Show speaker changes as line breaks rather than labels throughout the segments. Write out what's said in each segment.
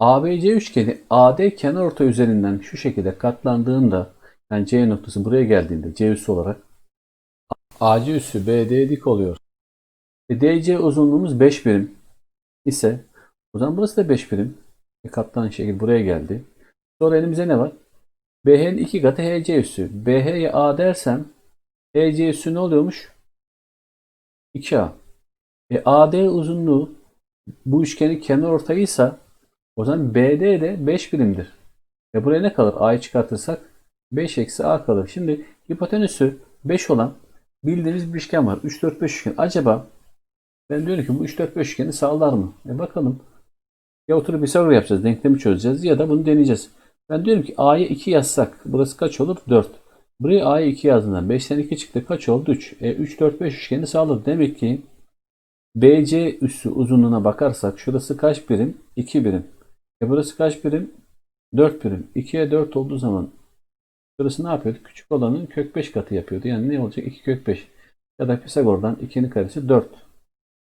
ABC üçgeni AD kenarortay üzerinden şu şekilde katlandığında yani C noktası buraya geldiğinde C üssü olarak AC üssü BD'ye dik oluyor. E, DC uzunluğumuz 5 birim ise o zaman burası da 5 birim. E, katlanan şekil buraya geldi. Sonra elimizde ne var? BH'nin iki katı HC üssü. BH'ye A dersem HC üssü ne oluyormuş? 2A. E, AD uzunluğu bu üçgenin kenar ortayıysa o zaman BD de 5 birimdir. E buraya ne kalır? A'yı çıkartırsak 5 eksi A kalır. Şimdi hipotenüsü 5 olan bildiğimiz bir üçgen var. 3, 4, 5 üçgen. Acaba ben diyorum ki bu 3, 4, 5 üçgeni sağlar mı? E bakalım. Ya oturup bir soru yapacağız. Denklemi çözeceğiz ya da bunu deneyeceğiz. Ben diyorum ki A'ya 2 yazsak burası kaç olur? 4. Buraya A'ya 2 yazdığından 5'ten 2 çıktı. Kaç oldu? 3. E 3, 4, 5 üçgeni sağladı. Demek ki BC üssü uzunluğuna bakarsak şurası kaç birim? 2 birim. E burası kaç birim? 4 birim. 2'ye 4 olduğu zaman burası ne yapıyordu? Küçük olanın kök 5 katı yapıyordu. Yani ne olacak? 2 kök 5. Ya da Pisagor'dan 2'nin karesi 4.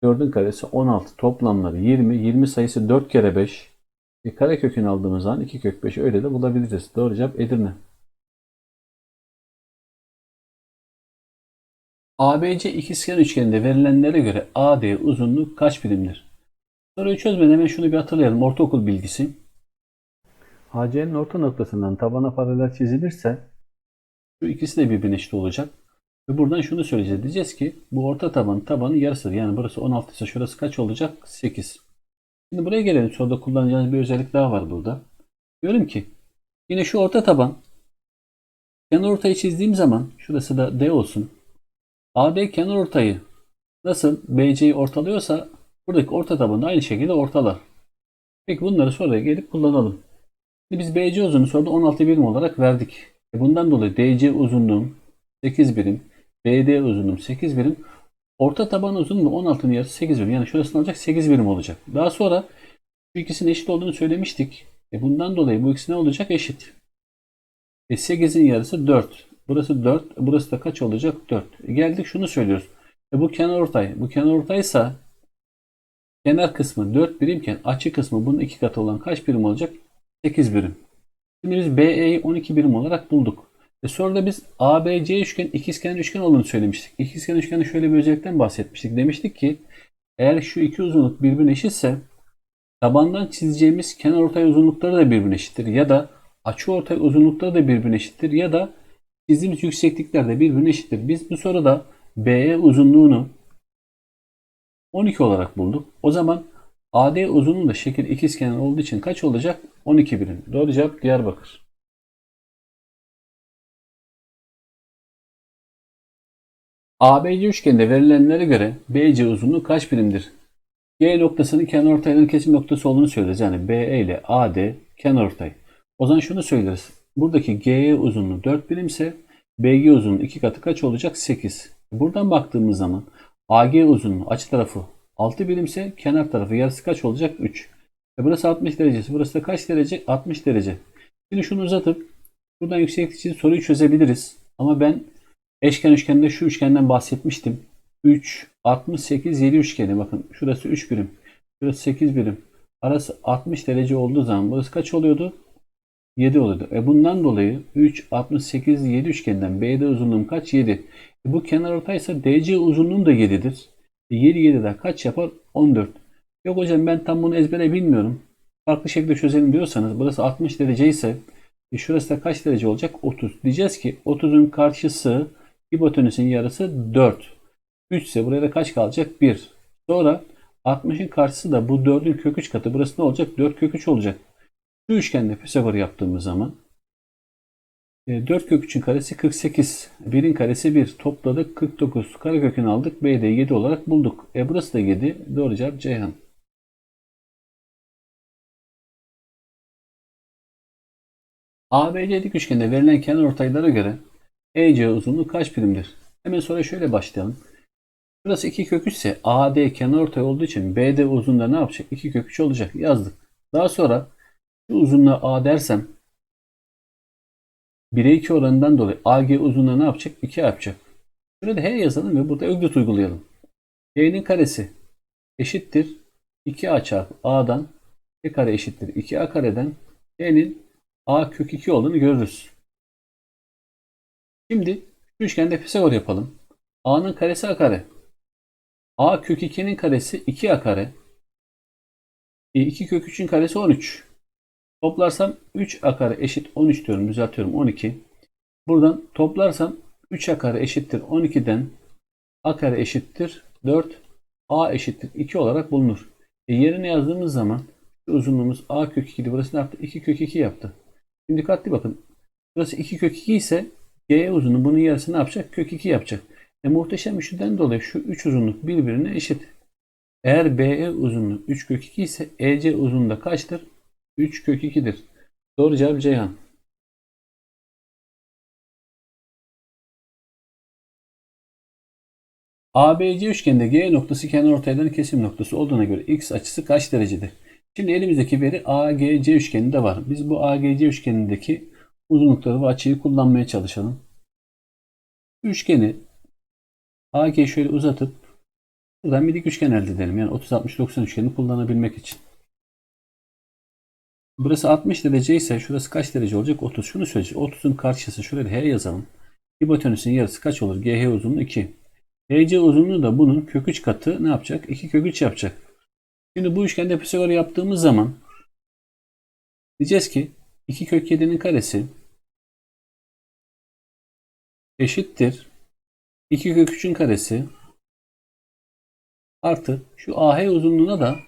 4'ün karesi 16. Toplamları 20. 20 sayısı 4 kere 5. E, kare kökünü aldığımız zaman 2 kök 5'i öyle de bulabiliriz. Doğru cevap Edirne. ABC ikizkenar üçgeninde verilenlere göre AD uzunluğu kaç birimdir? Soruyu çözmeden hemen şunu bir hatırlayalım. Ortaokul bilgisi. AC'nin orta noktasından tabana paralel çizilirse şu ikisi de birbirine eşit olacak. Ve buradan şunu söyleyeceğiz. Diyeceğiz ki bu orta tabanın tabanı yarısıdır. Yani burası 16 ise şurası kaç olacak? 8. Şimdi buraya gelelim. Soruda kullanacağınız bir özellik daha var burada. Diyorum ki yine şu orta taban kenar ortayı çizdiğim zaman şurası da D olsun. AD kenar ortayı nasıl BC'yi ortalıyorsa buradaki orta tabanı aynı şekilde ortalar. Peki bunları sonra gelip kullanalım. Şimdi biz BC uzunluğu soruda 16 birim olarak verdik. E bundan dolayı DC uzunluğum 8 birim, BD uzunluğum 8 birim, orta taban uzunluğu 16'nın yarısı 8 birim. Yani şurası ne olacak? 8 birim olacak. Daha sonra şu ikisinin eşit olduğunu söylemiştik. E bundan dolayı bu ikisi ne olacak? Eşit. E 8'in yarısı 4. Burası 4. Burası da kaç olacak? 4. E geldik şunu söylüyoruz. E bu kenar ortay. Bu kenar ortaysa kenar kısmı 4 birimken açı kısmı bunun iki katı olan kaç birim olacak? 8 birim. Şimdi biz BE'yi 12 birim olarak bulduk. E soruda biz ABC üçgen ikizkenar üçgen olduğunu söylemiştik. İkizkenar üçgende şöyle bir özellikten bahsetmiştik. Demiştik ki eğer şu iki uzunluk birbirine eşitse tabandan çizeceğimiz kenar ortay uzunlukları da birbirine eşittir. Ya da açı ortay uzunlukları da birbirine eşittir. Ya da çizdiğimiz yükseklikler de birbirine eşittir. Biz bu soruda BE uzunluğunu 12 olarak bulduk. O zaman AD uzunluğu da şekil ikizkenar olduğu için kaç olacak? 12 birim. Doğru cevap Diyarbakır. ABC üçgeninde verilenlere göre BC uzunluğu kaç birimdir? G noktasının kenarortayların kesim noktası olduğunu söyleriz. Yani BE ile AD kenarortay. O zaman şunu söyleriz. Buradaki GE uzunluğu 4 birimse BG uzunluğu 2 katı kaç olacak? 8. Buradan baktığımız zaman AG uzunluğu açı tarafı 6 birimse kenar tarafı yarısı kaç olacak? 3. E burası 60 derecesi. Burası da kaç derece? 60 derece. Şimdi şunu uzatıp buradan yükseklik için soruyu çözebiliriz. Ama ben eşken üçgende şu üçgenden bahsetmiştim. 3, 68, 7 üçgeni. Bakın şurası 3 birim. Şurası 8 birim. Arası 60 derece olduğu zaman burası kaç oluyordu? 7 oluyordu. E bundan dolayı 3, 68, 7 üçgeninden BD uzunluğum kaç? 7. E bu kenar ortaysa DC uzunluğum da 7'dir. E 7 7'den kaç yapar? 14. Yok hocam ben tam bunu ezbere bilmiyorum. Farklı şekilde çözelim diyorsanız burası 60 derece ise e şurası da kaç derece olacak? 30. Diyeceğiz ki 30'un karşısı hipotenüsün yarısı 4. 3 ise buraya da kaç kalacak? 1. Sonra 60'ın karşısı da bu 4'ün kök 3 katı. Burası ne olacak? 4 kök 3 olacak. Şu üçgende Pisagor yaptığımız zaman 4 kök 3'ün karesi 48. 1'in karesi 1. Topladık 49. Karekökünü aldık. B'de 7 olarak bulduk. E burası da 7. Doğru cevap Ceyhan. ABC dik üçgende verilen kenar ortaylara göre EC uzunluğu kaç birimdir? Hemen sonra şöyle başlayalım. Burası 2 kök 3 ise AD kenar ortay olduğu için BD uzunluğu ne yapacak? 2 kök 3 olacak. Yazdık. Daha sonra şu uzunluğa A dersem 1'e 2 oranından dolayı AG uzunluğu ne yapacak? 2 yapacak. Şurada H yazalım ve burada öglet uygulayalım. Y'nin karesi eşittir 2A çarpı A'dan B kare eşittir 2A kareden B'nin A kök 2 olduğunu görürüz. Şimdi üçgende Pisagor yapalım. A'nın karesi A kare. A kök 2'nin karesi 2A kare. E 2 kök 3'ün karesi 13. Toplarsam 3A kare eşit 13 diyorum. Düzeltiyorum 12. Buradan toplarsam 3A kare eşittir 12'den A kare eşittir 4. A eşittir 2 olarak bulunur. E yerine yazdığımız zaman şu uzunluğumuz A kök 2'di. Burası ne yaptı? 2 kök 2 yaptı. Şimdi dikkatli bakın. Burası 2 kök 2 ise G uzunluğu bunun yarısı ne yapacak? Kök 2 yapacak. E muhteşem üçlüden dolayı şu 3 uzunluk birbirine eşit. Eğer BE uzunluğu 3 kök 2 ise EC uzunluğu da kaçtır? 3 kök 2'dir. Doğru cevap Ceyhan. ABC üçgeninde G noktası kenarortayların kesim noktası olduğuna göre x açısı kaç derecedir? Şimdi elimizdeki veri AGC üçgeninde var. Biz bu AGC üçgenindeki uzunlukları ve açıyı kullanmaya çalışalım. Üçgeni AG şöyle uzatıp buradan bir dik üçgen elde edelim. Yani 30-60-90 üçgenini kullanabilmek için. Burası 60 derece ise şurası kaç derece olacak? 30. Şunu söyleyeceğim. 30'un karşısı şuraya H yazalım. Hipotenüsün yarısı kaç olur? GH uzunluğu 2. HC uzunluğu da bunun kök 3 katı ne yapacak? 2 kök 3 yapacak. Şimdi bu üçgende Pisagor yaptığımız zaman diyeceğiz ki 2 kök 7'nin karesi eşittir 2 kök 3'ün karesi artı şu AH uzunluğuna da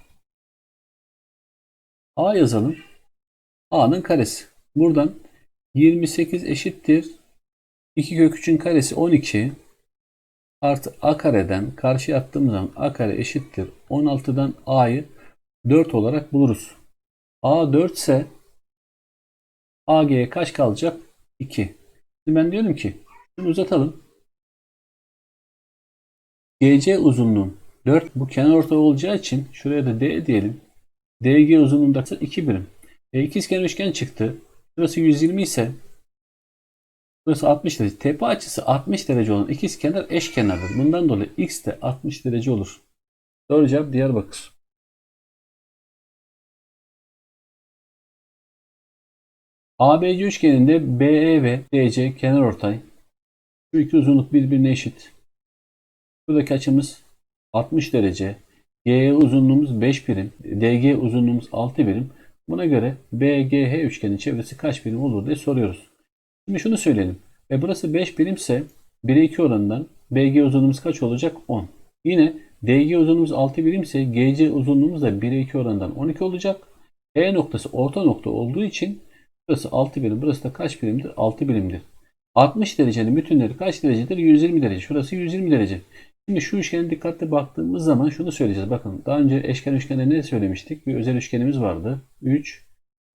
A yazalım. A'nın karesi. Buradan 28 eşittir 2 kök 3'ün karesi 12 artı a kareden karşıya attığımız zaman a kare eşittir 16'dan a'yı 4 olarak buluruz. a 4 ise ag'ye kaç kalacak? 2. Şimdi ben diyorum ki şunu uzatalım. gc uzunluğum 4 bu kenar ortay olacağı için şuraya da d diyelim. dg uzunluğunda 2 birim. E, ikizkenar üçgen çıktı. Burası 120 ise Burası 60 derece. Tepe açısı 60 derece olan ikiz kenar eş kenardır. Bundan dolayı x de 60 derece olur. Doğru cevap Diyarbakır. ABC üçgeninde BE ve DC kenarortay. Şu iki uzunluk birbirine eşit. Buradaki açımız 60 derece. GE uzunluğumuz 5 birim. DG uzunluğumuz 6 birim. Buna göre BGH üçgenin çevresi kaç birim olur diye soruyoruz. Şimdi şunu söyleyelim. E burası 5 birimse 1'e 2 oranından BG uzunluğumuz kaç olacak? 10. Yine DG uzunluğumuz 6 birimse GC uzunluğumuz da 1'e 2 oranından 12 olacak. E noktası orta nokta olduğu için burası 6 birim. Burası da kaç birimdir? 6 birimdir. 60 derecenin bütünleri kaç derecedir? 120 derece. Şurası 120 derece. Şimdi şu üçgene dikkatli baktığımız zaman şunu söyleyeceğiz. Bakın daha önce eşken üçgende ne söylemiştik? Bir özel üçgenimiz vardı. 3.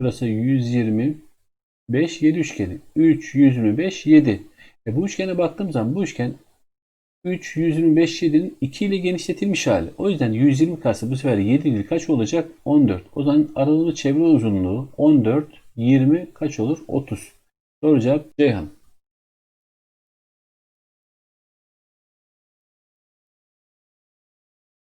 Burası 120 5, 7 üçgeni. 3, 125, 7. E bu üçgene baktığım zaman bu üçgen 3, 125, 7'nin 2 ile genişletilmiş hali. O yüzden 120 karşı bu sefer 7 ile kaç olacak? 14. O zaman aralığı çevre uzunluğu 14, 20 kaç olur? 30. Doğru cevap Ceyhan.